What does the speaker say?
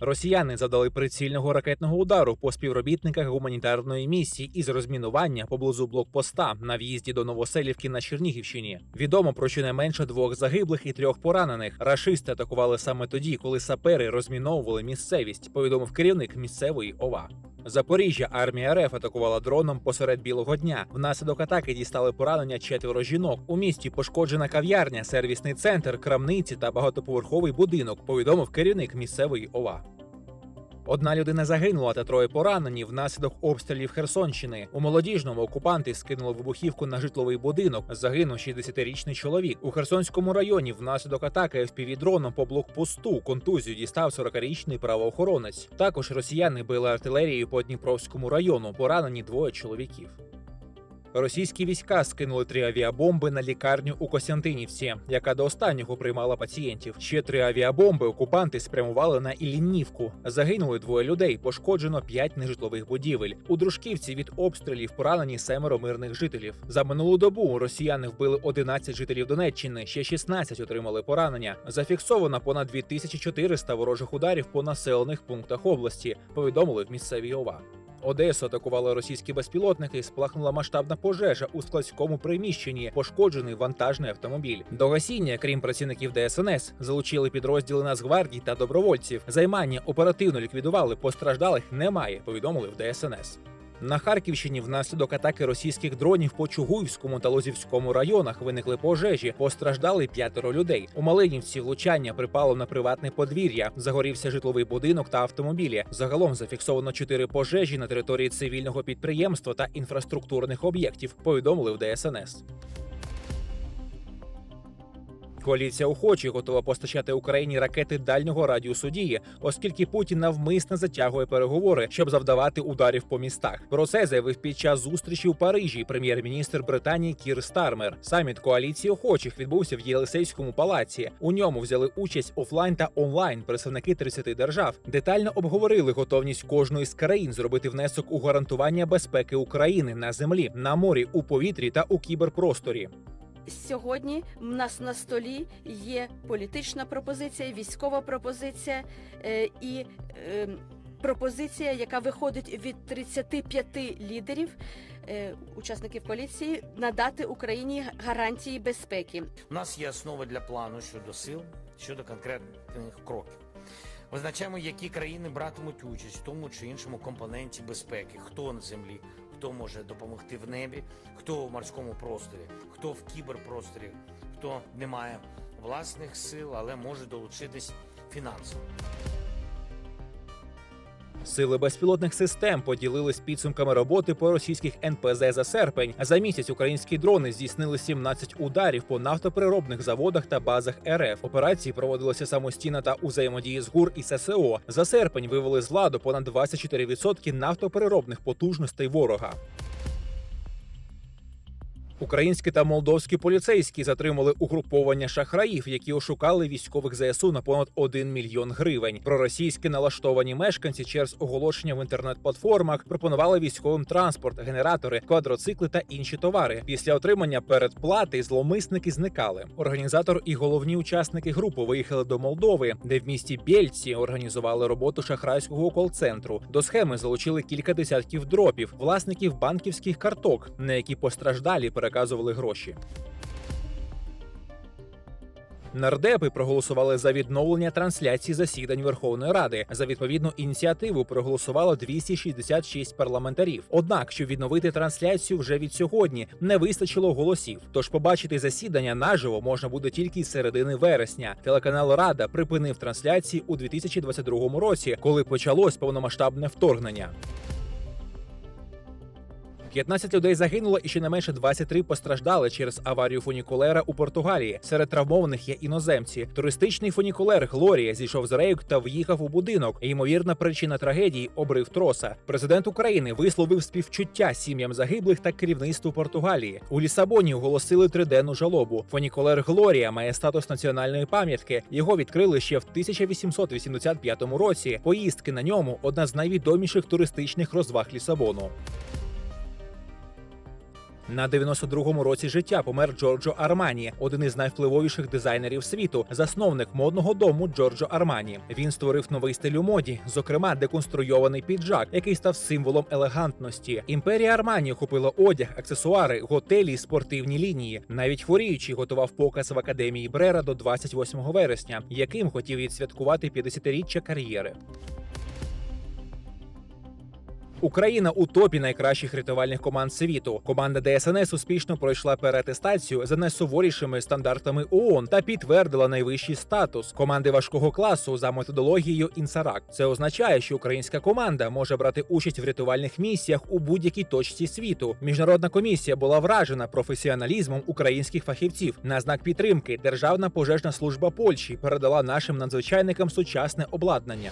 Росіяни завдали прицільного ракетного удару по співробітниках гуманітарної місії із розмінування поблизу блокпоста на в'їзді до Новоселівки на Чернігівщині. Відомо про щонайменше двох загиблих і трьох поранених. Рашисти атакували саме тоді, коли сапери розміновували місцевість. Повідомив керівник місцевої ОВА. Запоріжжя армія РФ атакувала дроном посеред білого дня. Внаслідок атаки дістали поранення четверо жінок. У місті пошкоджена кав'ярня, сервісний центр, крамниці та багатоповерховий будинок. Повідомив керівник місцевої ОВА. Одна людина загинула та троє поранені внаслідок обстрілів Херсонщини. У молодіжному окупанти скинули вибухівку на житловий будинок. Загинув 60-річний чоловік. У Херсонському районі внаслідок атаки FPV-дроном по блокпосту контузію дістав 40-річний правоохоронець. Також росіяни били артилерією по Дніпровському району. Поранені двоє чоловіків. Російські війська скинули три авіабомби на лікарню у Костянтинівці, яка до останнього приймала пацієнтів. Ще три авіабомби окупанти спрямували на Іллінівку. Загинули двоє людей, пошкоджено п'ять нежитлових будівель. У Дружківці від обстрілів поранені семеро мирних жителів. За минулу добу росіяни вбили 11 жителів Донеччини, ще 16 отримали поранення. Зафіксовано понад 2400 ворожих ударів по населених пунктах області. Повідомили в місцевій ОВА. Одесу атакували російські безпілотники. сплахнула масштабна пожежа у складському приміщенні. Пошкоджений вантажний автомобіль. До гасіння, крім працівників ДСНС, залучили підрозділи Нацгвардії та добровольців. Займання оперативно ліквідували. Постраждалих немає. Повідомили в ДСНС. На Харківщині внаслідок атаки російських дронів по Чугуївському та Лозівському районах виникли пожежі. Постраждали п'ятеро людей. У Малинівці влучання припало на приватне подвір'я. Загорівся житловий будинок та автомобілі. Загалом зафіксовано чотири пожежі на території цивільного підприємства та інфраструктурних об'єктів. Повідомили в ДСНС. Коаліція охочих готова постачати Україні ракети дальнього радіусу дії, оскільки Путін навмисно затягує переговори, щоб завдавати ударів по містах. Про це заявив під час зустрічі у Парижі прем'єр-міністр Британії Кір Стармер. Саміт коаліції охочих відбувся в Єлисейському палаці. У ньому взяли участь офлайн та онлайн представники 30 держав. Детально обговорили готовність кожної з країн зробити внесок у гарантування безпеки України на землі, на морі, у повітрі та у кіберпросторі. Сьогодні в нас на столі є політична пропозиція, військова пропозиція е, і е, пропозиція, яка виходить від 35 лідерів, е, учасників коаліції, надати Україні гарантії безпеки. У нас є основа для плану щодо сил, щодо конкретних кроків. Визначаємо, які країни братимуть участь в тому чи іншому компоненті безпеки, хто на землі, хто може допомогти в небі, хто в морському просторі, хто в кіберпросторі, хто не має власних сил, але може долучитись фінансово. Сили безпілотних систем поділились підсумками роботи по російських НПЗ за серпень. За місяць українські дрони здійснили 17 ударів по нафтопереробних заводах та базах РФ. Операції проводилися самостійно та у взаємодії з ГУР і ССО. За серпень вивели з ладу понад 24% нафтопереробних потужностей ворога. Українські та молдовські поліцейські затримали угруповання шахраїв, які ошукали військових ЗСУ на понад 1 мільйон гривень. Проросійські налаштовані мешканці через оголошення в інтернет-платформах пропонували військовим транспорт, генератори, квадроцикли та інші товари. Після отримання передплати зловмисники зникали. Організатор і головні учасники групи виїхали до Молдови, де в місті Бєльці організували роботу шахрайського кол-центру. До схеми залучили кілька десятків дропів, власників банківських карток, на які постраждалі переказували гроші. Нардепи проголосували за відновлення трансляції засідань Верховної Ради. За відповідну ініціативу проголосувало 266 парламентарів. Однак, щоб відновити трансляцію вже від сьогодні, не вистачило голосів. Тож побачити засідання наживо можна буде тільки з середини вересня. Телеканал Рада припинив трансляції у 2022 році, коли почалось повномасштабне вторгнення. 15 людей загинуло і щонайменше 23 постраждали через аварію фунікулера у Португалії. Серед травмованих є іноземці. Туристичний фунікулер Глорія зійшов з рейок та в'їхав у будинок. Ймовірна причина трагедії обрив троса. Президент України висловив співчуття сім'ям загиблих та керівництву Португалії. У Лісабоні оголосили триденну жалобу. Фунікулер Глорія має статус національної пам'ятки. Його відкрили ще в 1885 році. Поїздки на ньому одна з найвідоміших туристичних розваг Лісабону. На 92-му році життя помер Джорджо Армані, один із найвпливовіших дизайнерів світу, засновник модного дому Джорджо Армані. Він створив новий стиль у моді, зокрема деконструйований піджак, який став символом елегантності. Імперія Армані охопила одяг, аксесуари, готелі, спортивні лінії. Навіть хворіючий готував показ в академії Брера до 28 вересня, яким хотів відсвяткувати 50-річчя кар'єри. Україна у топі найкращих рятувальних команд світу. Команда ДСНС успішно пройшла переатестацію за найсуворішими стандартами ООН та підтвердила найвищий статус команди важкого класу за методологією Інсарак. Це означає, що українська команда може брати участь в рятувальних місіях у будь-якій точці світу. Міжнародна комісія була вражена професіоналізмом українських фахівців. На знак підтримки Державна пожежна служба Польщі передала нашим надзвичайникам сучасне обладнання.